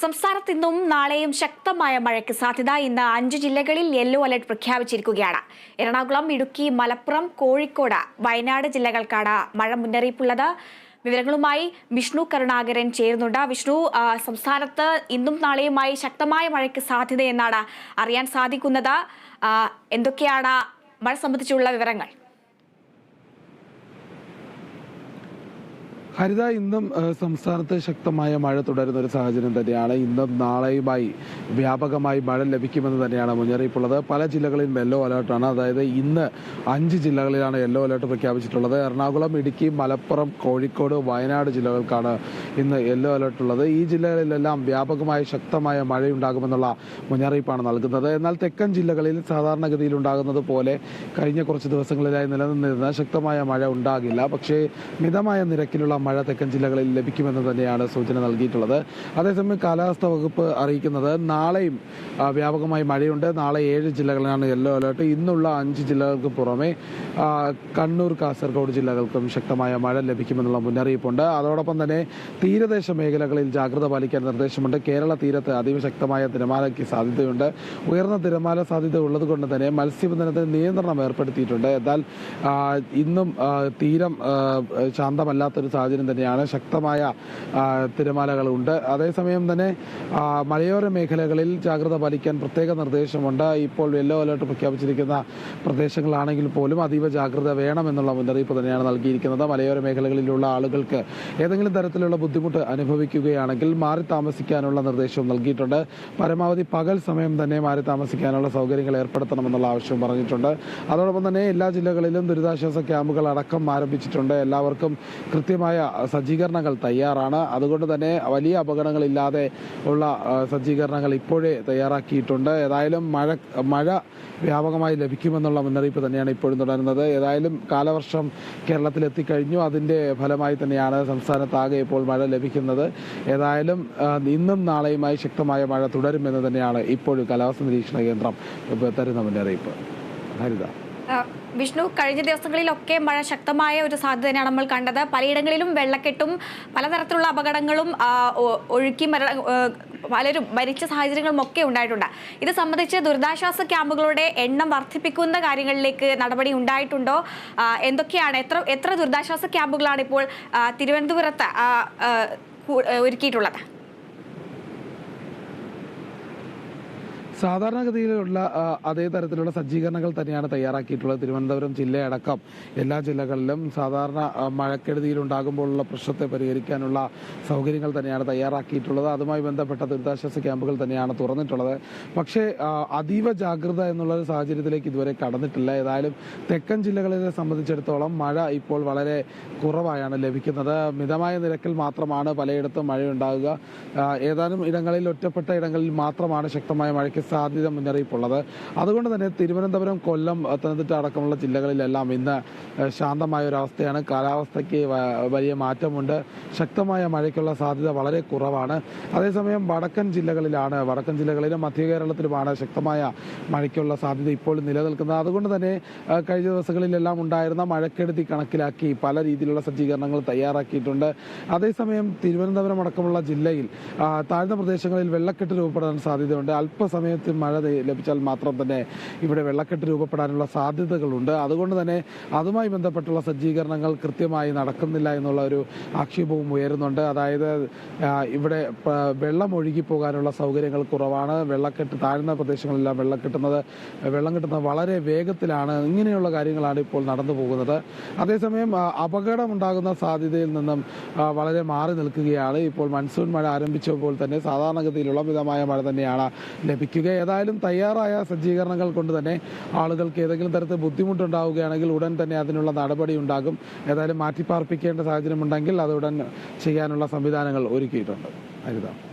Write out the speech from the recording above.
സംസ്ഥാനത്ത് ഇന്നും നാളെയും ശക്തമായ മഴയ്ക്ക് സാധ്യത ഇന്ന് അഞ്ച് ജില്ലകളിൽ യെല്ലോ അലർട്ട് പ്രഖ്യാപിച്ചിരിക്കുകയാണ്. എറണാകുളം ഇടുക്കി മലപ്പുറം കോഴിക്കോട് വയനാട് ജില്ലകൾക്കാണ് മഴ മുന്നറിയിപ്പുള്ളത്. വിവരങ്ങളുമായി വിഷ്ണു കരുണാകരൻ ചേരുന്നുണ്ട്. വിഷ്ണു സംസ്ഥാനത്ത് ഇന്നും നാളെയുമായി ശക്തമായ മഴയ്ക്ക് സാധ്യതയെന്നാണ് അറിയാൻ സാധിക്കുന്നത്. എന്തൊക്കെയാണ് മഴ സംബന്ധിച്ചുള്ള വിവരങ്ങൾ? ഹരിത ഇന്നും സംസ്ഥാനത്ത് ശക്തമായ മഴ തുടരുന്ന ഒരു സാഹചര്യം തന്നെയാണ്. ഇന്നും നാളെയുമായി വ്യാപകമായി മഴ ലഭിക്കുമെന്ന് തന്നെയാണ് മുന്നറിയിപ്പുള്ളത്. പല ജില്ലകളിലും യെല്ലോ അലേർട്ടാണ് അതായത് ഇന്ന് അഞ്ച് ജില്ലകളിലാണ് യെല്ലോ അലേർട്ട് പ്രഖ്യാപിച്ചിട്ടുള്ളത്. എറണാകുളം ഇടുക്കി മലപ്പുറം കോഴിക്കോട് വയനാട് ജില്ലകൾക്കാണ് ഇന്ന് യെല്ലോ അലേർട്ട് ഉള്ളത്. ഈ ജില്ലകളിലെല്ലാം വ്യാപകമായ ശക്തമായ മഴയുണ്ടാകുമെന്നുള്ള മുന്നറിയിപ്പാണ് നൽകുന്നത്. എന്നാൽ തെക്കൻ ജില്ലകളിൽ സാധാരണഗതിയിൽ ഉണ്ടാകുന്നത് പോലെ കഴിഞ്ഞ കുറച്ച് ദിവസങ്ങളിലായി നിലനിന്നിരുന്ന ശക്തമായ മഴ ഉണ്ടാകില്ല. പക്ഷേ മിതമായ നിരക്കിലുള്ള മഴ തെക്കൻ ജില്ലകളിൽ ലഭിക്കുമെന്ന് തന്നെയാണ് സൂചന നൽകിയിട്ടുള്ളത്. അതേസമയം കാലാവസ്ഥാ വകുപ്പ് അറിയിക്കുന്നത് നാളെയും വ്യാപകമായി മഴയുണ്ട്. നാളെ ഏഴ് ജില്ലകളിലാണ് യെല്ലോ അലേർട്ട്. ഇന്നുള്ള അഞ്ച് ജില്ലകൾക്ക് പുറമെ കണ്ണൂർ കാസർഗോഡ് ജില്ലകൾക്കും ശക്തമായ മഴ ലഭിക്കുമെന്നുള്ള മുന്നറിയിപ്പുണ്ട്. അതോടൊപ്പം തന്നെ തീരദേശ മേഖലകളിൽ ജാഗ്രത പാലിക്കാൻ നിർദ്ദേശമുണ്ട്. കേരള തീരത്ത് അതീവ ശക്തമായ തിരമാലയ്ക്ക് സാധ്യതയുണ്ട്. ഉയർന്ന തിരമാല സാധ്യത ഉള്ളതുകൊണ്ട് തന്നെ മത്സ്യബന്ധനത്തിന് നിയന്ത്രണം ഏർപ്പെടുത്തിയിട്ടുണ്ട്. എന്നാൽ ഇന്നും തീരം ശാന്തമല്ലാത്തൊരു സാഹചര്യം തന്നെയാണ് ശക്തമായ തിരമാലകളുണ്ട്. അതേസമയം തന്നെ മലയോര മേഖലകളിൽ ജാഗ്രത പാലിക്കാൻ പ്രത്യേക നിർദ്ദേശമുണ്ട്. ഇപ്പോൾ യെല്ലോ അലേർട്ട് പ്രഖ്യാപിച്ചിരിക്കുന്ന പ്രദേശങ്ങളാണെങ്കിൽ പോലും അതീവ ജാഗ്രത വേണമെന്നുള്ള മുന്നറിയിപ്പ് തന്നെയാണ് നൽകിയിരിക്കുന്നത്. മലയോര മേഖലകളിലുള്ള ആളുകൾക്ക് ഏതെങ്കിലും തരത്തിലുള്ള ബുദ്ധിമുട്ട് അനുഭവിക്കുകയാണെങ്കിൽ മാറി താമസിക്കാനുള്ള നിർദ്ദേശവും നൽകിയിട്ടുണ്ട്. പരമാവധി പകൽ സമയം തന്നെ മാറി താമസിക്കാനുള്ള സൗകര്യങ്ങൾ ഏർപ്പെടുത്തണമെന്നുള്ള ആവശ്യവും പറഞ്ഞിട്ടുണ്ട്. അതോടൊപ്പം തന്നെ എല്ലാ ജില്ലകളിലും ദുരിതാശ്വാസ ക്യാമ്പുകൾ അടക്കം ആരംഭിച്ചിട്ടുണ്ട്. എല്ലാവർക്കും കൃത്യമായ സജ്ജീകരണങ്ങൾ തയ്യാറാണ്. അതുകൊണ്ട് തന്നെ വലിയ അപകടങ്ങളില്ലാതെ ഉള്ള സജ്ജീകരണങ്ങൾ ഇപ്പോഴേ തയ്യാറാക്കിയിട്ടുണ്ട്. ഏതായാലും മഴ മഴ വ്യാപകമായി ലഭിക്കുമെന്നുള്ള മുന്നറിയിപ്പ് തന്നെയാണ് ഇപ്പോഴും തുടരുന്നത്. ഏതായാലും കാലവർഷം കേരളത്തിൽ എത്തിക്കഴിഞ്ഞു അതിന്റെ ഫലമായി തന്നെയാണ് സംസ്ഥാനത്താകെ ഇപ്പോൾ മഴ ലഭിക്കുന്നത്. ഏതായാലും ഇന്നും നാളെയുമായി ശക്തമായ മഴ തുടരുമെന്ന് തന്നെയാണ് ഇപ്പോഴും കാലാവസ്ഥ നിരീക്ഷണ കേന്ദ്രം തരുന്ന മുന്നറിയിപ്പ്. ഹരിത. വിഷ്ണു കഴിഞ്ഞ ദിവസങ്ങളിലൊക്കെ മഴ ശക്തമായ ഒരു സാധ്യത തന്നെയാണ് നമ്മൾ കണ്ടത്. പലയിടങ്ങളിലും വെള്ളക്കെട്ടും പലതരത്തിലുള്ള അപകടങ്ങളും ഒഴുക്കി മര പലരും മരിച്ച സാഹചര്യങ്ങളും ഒക്കെ ഉണ്ടായിട്ടുണ്ട്. ഇത് സംബന്ധിച്ച് ദുരിതാശ്വാസ ക്യാമ്പുകളുടെ എണ്ണം വർദ്ധിപ്പിക്കുന്ന കാര്യങ്ങളിലേക്ക് നടപടി ഉണ്ടായിട്ടുണ്ടോ? എന്തൊക്കെയാണ്? എത്ര എത്ര ദുരിതാശ്വാസ ക്യാമ്പുകളാണ് ഇപ്പോൾ തിരുവനന്തപുരത്ത് ഒരുക്കിയിട്ടുള്ളത്? സാധാരണഗതിയിലുള്ള അതേ തരത്തിലുള്ള സജ്ജീകരണങ്ങൾ തന്നെയാണ് തയ്യാറാക്കിയിട്ടുള്ളത്. തിരുവനന്തപുരം ജില്ലയടക്കം എല്ലാ ജില്ലകളിലും സാധാരണ മഴക്കെടുതിയിലുണ്ടാകുമ്പോഴുള്ള പ്രശ്നത്തെ പരിഹരിക്കാനുള്ള സൗകര്യങ്ങൾ തന്നെയാണ് തയ്യാറാക്കിയിട്ടുള്ളത്. അതുമായി ബന്ധപ്പെട്ട ദുരിതാശ്വാസ ക്യാമ്പുകൾ തന്നെയാണ് തുറന്നിട്ടുള്ളത്. പക്ഷേ അതീവ ജാഗ്രത എന്നുള്ള സാഹചര്യത്തിലേക്ക് ഇതുവരെ കടന്നിട്ടില്ല. ഏതായാലും തെക്കൻ ജില്ലകളെ സംബന്ധിച്ചിടത്തോളം മഴ ഇപ്പോൾ വളരെ കുറവായാണ് ലഭിക്കുന്നത്. മിതമായ നിരക്കിൽ മാത്രമാണ് പലയിടത്തും മഴയുണ്ടാകുക. ഏതാനും ഇടങ്ങളിൽ ഒറ്റപ്പെട്ട ഇടങ്ങളിൽ മാത്രമാണ് ശക്തമായ മഴയ്ക്ക് സാധ്യത മുന്നറിയിപ്പുള്ളത്. അതുകൊണ്ട് തന്നെ തിരുവനന്തപുരം കൊല്ലം പത്തനംതിട്ട അടക്കമുള്ള ജില്ലകളിലെല്ലാം ഇന്ന് ശാന്തമായ ഒരവസ്ഥയാണ് കാലാവസ്ഥയ്ക്ക് വലിയ മാറ്റമുണ്ട്. ശക്തമായ മഴയ്ക്കുള്ള സാധ്യത വളരെ കുറവാണ്. അതേസമയം വടക്കൻ ജില്ലകളിലാണ് വടക്കൻ ജില്ലകളിലും മധ്യ കേരളത്തിലുമാണ് ശക്തമായ മഴയ്ക്കുള്ള സാധ്യത ഇപ്പോൾ നിലനിൽക്കുന്നത്. അതുകൊണ്ട് തന്നെ കഴിഞ്ഞ ദിവസങ്ങളിലെല്ലാം ഉണ്ടായിരുന്ന മഴക്കെടുതി കണക്കിലാക്കി പല രീതിയിലുള്ള സജ്ജീകരണങ്ങൾ തയ്യാറാക്കിയിട്ടുണ്ട്. അതേസമയം തിരുവനന്തപുരം അടക്കമുള്ള ജില്ലയിൽ താഴ്ന്ന പ്രദേശങ്ങളിൽ വെള്ളക്കെട്ട് രൂപപ്പെടാൻ സാധ്യതയുണ്ട്. അല്പസമയത്ത് മഴ ലഭിച്ചാൽ മാത്രം തന്നെ ഇവിടെ വെള്ളക്കെട്ട് രൂപപ്പെടാനുള്ള സാധ്യതകളുണ്ട്. അതുകൊണ്ട് തന്നെ അതുമായി ബന്ധപ്പെട്ടുള്ള സജ്ജീകരണങ്ങൾ കൃത്യമായി നടക്കുന്നില്ല എന്നുള്ള ഒരു ആക്ഷേപവും ഉയരുന്നുണ്ട്. അതായത് ഇവിടെ വെള്ളം ഒഴുകി പോകാനുള്ള സൗകര്യങ്ങൾ കുറവാണ്. വെള്ളക്കെട്ട് താഴ്ന്ന പ്രദേശങ്ങളെല്ലാം വെള്ളം കിട്ടുന്നത് വെള്ളം കിട്ടുന്നത് വളരെ വേഗത്തിലാണ്. ഇങ്ങനെയുള്ള കാര്യങ്ങളാണ് ഇപ്പോൾ നടന്നു പോകുന്നത്. അതേസമയം അപകടമുണ്ടാകുന്ന സാധ്യതയിൽ നിന്നും വളരെ മാറി നിൽക്കുകയാണ്. ഇപ്പോൾ മൺസൂൺ മഴ ആരംഭിച്ചപ്പോൾ തന്നെ സാധാരണഗതിയിലുള്ള മിതമായ മഴ തന്നെയാണ് ലഭിക്കുക ഏതായാലും തയ്യാറായ സജ്ജീകരണങ്ങൾ കൊണ്ട് തന്നെ ആളുകൾക്ക് ഏതെങ്കിലും തരത്തിൽ ബുദ്ധിമുട്ടുണ്ടാവുകയാണെങ്കിൽ ഉടൻ തന്നെ അതിനുള്ള നടപടി ഉണ്ടാകും. ഏതായാലും മാറ്റിപ്പാർപ്പിക്കേണ്ട സാഹചര്യമുണ്ടെങ്കിൽ അത് ഉടൻ ചെയ്യാനുള്ള സംവിധാനങ്ങൾ ഒരുക്കിയിട്ടുണ്ട്. ഹരിത